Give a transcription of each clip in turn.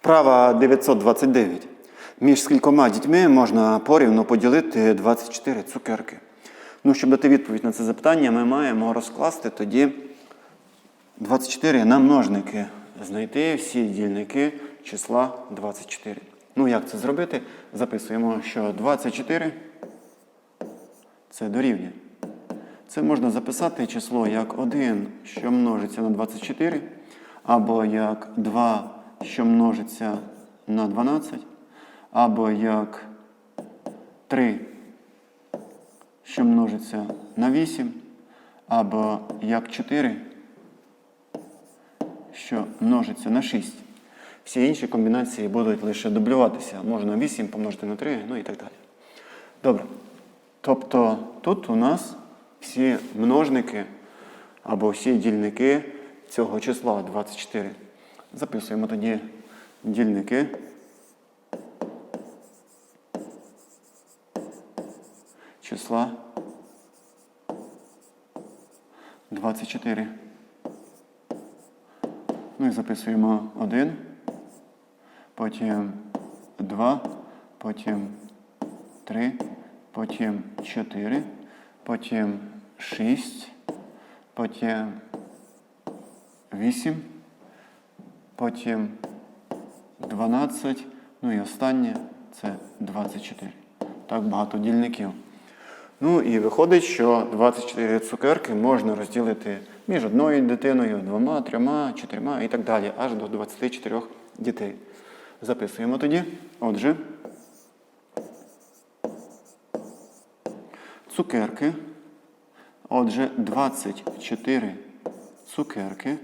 Вправа 929. Між скількома дітьми можна порівну поділити 24 цукерки. Ну, щоб дати відповідь на це запитання, ми маємо розкласти тоді 24 на множники. Знайти всі дільники числа 24. Ну, як це зробити? Записуємо, що 24 це дорівнює. Це можна записати число як 1, що множиться на 24, або як 2, що множиться на 12, або як 3, що множиться на 8, або як 4, що множиться на 6. Всі інші комбінації будуть лише дублюватися. Можна 8 помножити на 3, ну і так далі. Добре. Тобто тут у нас всі множники або всі дільники цього числа 24. Записуємо тоді дільники. Числа 24. Ну і записуємо 1, потім 2, потім 3, потім 4, потім 6, потім 8, потім 12, ну і останнє це 24. Так багато дільників. Ну і виходить, що 24 цукерки можна розділити між одною дитиною, двома, трьома, чотирма і так далі, аж до 24 дітей. Записуємо тоді. Отже, цукерки. Отже, 24 цукерки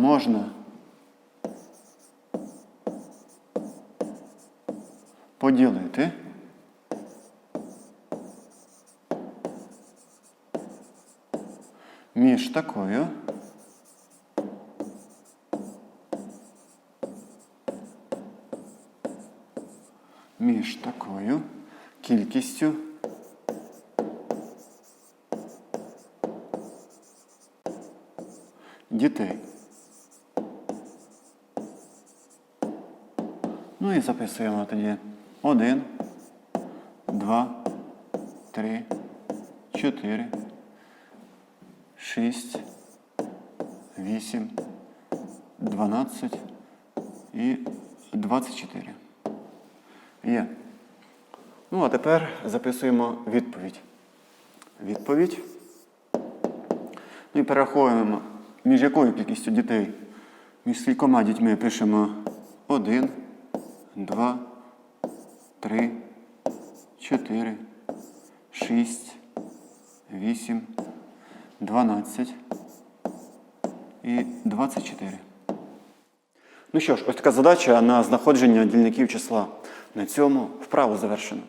можна. Поділити. Між такою. Між такою кількістю. Дітей. Ну і записуємо тоді 1, 2, 3, 4, 6, 8, 12 і 24. Є. Ну, а тепер записуємо відповідь. Відповідь. Ну і перераховуємо, між якою кількістю дітей. Між скількома дітьми пишемо 1, 2, 3, 4, 6, 8, 12 і 24. Ну що ж, ось така задача на знаходження дільників числа. На цьому вправу завершено.